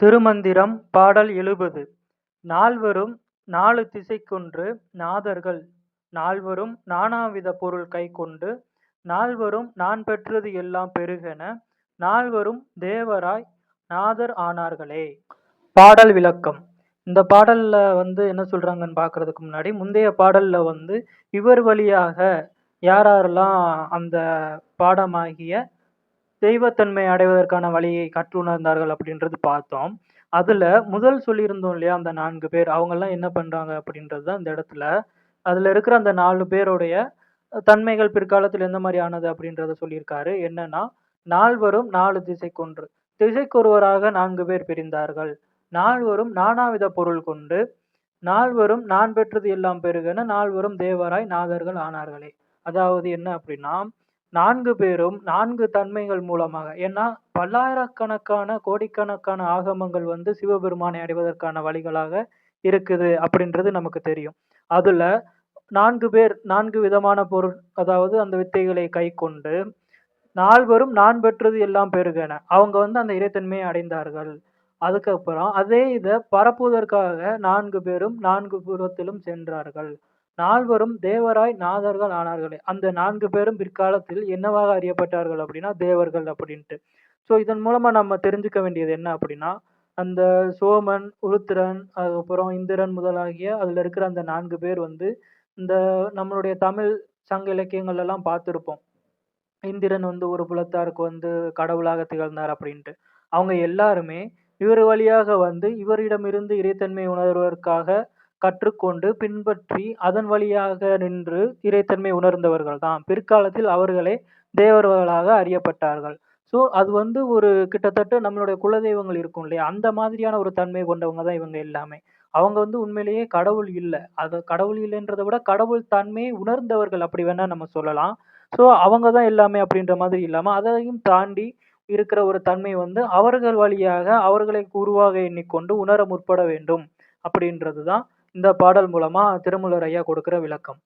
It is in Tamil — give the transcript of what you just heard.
திருமந்திரம் பாடல் எழுபது. நால்வரும் நாலு திசைக்கொன்று நாதர்கள். நால்வரும் நானாவித பொருள் கைக்கொண்டு நால்வரும் நான் பெற்றது எல்லாம் பெருகென நால்வரும் தேவராய் நாதர் ஆனார்களே. பாடல் விளக்கம். இந்த பாடல்ல வந்து என்ன சொல்றாங்கன்னு பார்க்கறதுக்கு முன்னாடி முந்தைய பாடல்ல வந்து இவர் வழியாக யாரெல்லாம் அந்த பாடமாகிய தெய்வத்தன்மை அடைவதற்கான வழியை கற்றுணர்ந்தார்கள் அப்படின்றது பார்த்தோம். அதுல முதல் சொல்லியிருந்தோம் இல்லையா அந்த நான்கு பேர். அவங்கெல்லாம் என்ன பண்றாங்க அப்படின்றது தான் இந்த இடத்துல. அதுல இருக்கிற அந்த நாலு பேருடைய தன்மைகள் பிற்காலத்தில் எந்த மாதிரி ஆனது அப்படின்றத சொல்லியிருக்காரு. என்னன்னா நால்வரும் நாலு திசைக்கொன்று. திசைக்கொருவராக நான்கு பேர் பிரிந்தார்கள். நால்வரும் நானாவித பொருள் கொண்டு நால்வரும் நான் பெற்றது எல்லாம் பெருகென நால்வரும் தேவராய் நாதர்கள் ஆனார்களே. அதாவது என்ன அப்படின்னா நான்கு பேரும் நான்கு தன்மைகள் மூலமாக. ஏன்னா பல்லாயிரக்கணக்கான கோடிக்கணக்கான ஆகமங்கள் வந்து சிவபெருமானை அடைவதற்கான வழிகளாக இருக்குது அப்படின்றது நமக்கு தெரியும். அதுல நான்கு பேர் நான்கு விதமான பொருள் அதாவது அந்த வித்தைகளை கை கொண்டு நால்வரும் நான் பெற்றது எல்லாம் பெருகன. அவங்க வந்து அந்த இறைத்தன்மையை அடைந்தார்கள். அதுக்கப்புறம் அதே இதை பரப்புவதற்காக நான்கு பேரும் நான்கு புறத்திலும் சென்றார்கள். நால்வரும் தேவராய் நாதர்கள் ஆனார்களே. அந்த நான்கு பேரும் பிற்காலத்தில் என்னவாக அறியப்பட்டார்கள் அப்படின்னா தேவர்கள் அப்படின்ட்டு. ஸோ இதன் மூலமாக நம்ம தெரிஞ்சுக்க வேண்டியது என்ன அப்படின்னா அந்த சோமன் உருத்திரன் அதுக்கப்புறம் இந்திரன் முதலாகிய அதில் இருக்கிற அந்த நான்கு பேர் வந்து இந்த நம்மளுடைய தமிழ் சங்க இலக்கியங்கள் எல்லாம் பார்த்துருப்போம். இந்திரன் வந்து ஒரு புலத்தாருக்கு வந்து கடவுளாக திகழ்ந்தார் அப்படின்ட்டு. அவங்க எல்லாருமே இவர் வழியாக வந்து இவரிடமிருந்து இறைத்தன்மை உணர்வதற்காக கற்றுக்கொண்டு பின்பற்றி அதன் வழியாக நின்று இறைத்தன்மை உணர்ந்தவர்கள் தான் பிற்காலத்தில் அவர்களே தேவர்களாக அறியப்பட்டார்கள். ஸோ அது வந்து ஒரு கிட்டத்தட்ட நம்மளுடைய குலதெய்வங்கள் இருக்கும் இல்லையா? அந்த மாதிரியான ஒரு தன்மை கொண்டவங்க தான் இவங்க எல்லாமே. அவங்க வந்து உண்மையிலேயே கடவுள் இல்லை. அது கடவுள் இல்லைன்றதை விட கடவுள் தன்மையை உணர்ந்தவர்கள் அப்படி வேணா நம்ம சொல்லலாம். ஸோ அவங்க தான் எல்லாமே அப்படின்ற மாதிரி இல்லாமல் அதையும் தாண்டி இருக்கிற ஒரு தன்மை வந்து அவர்கள் வழியாக அவர்களை உருவாக எண்ணிக்கொண்டு உணர முற்பட வேண்டும் அப்படின்றது தான் இந்த பாடல் மூலமா திருமூலர் ஐயா கொடுக்குற விளக்கம்.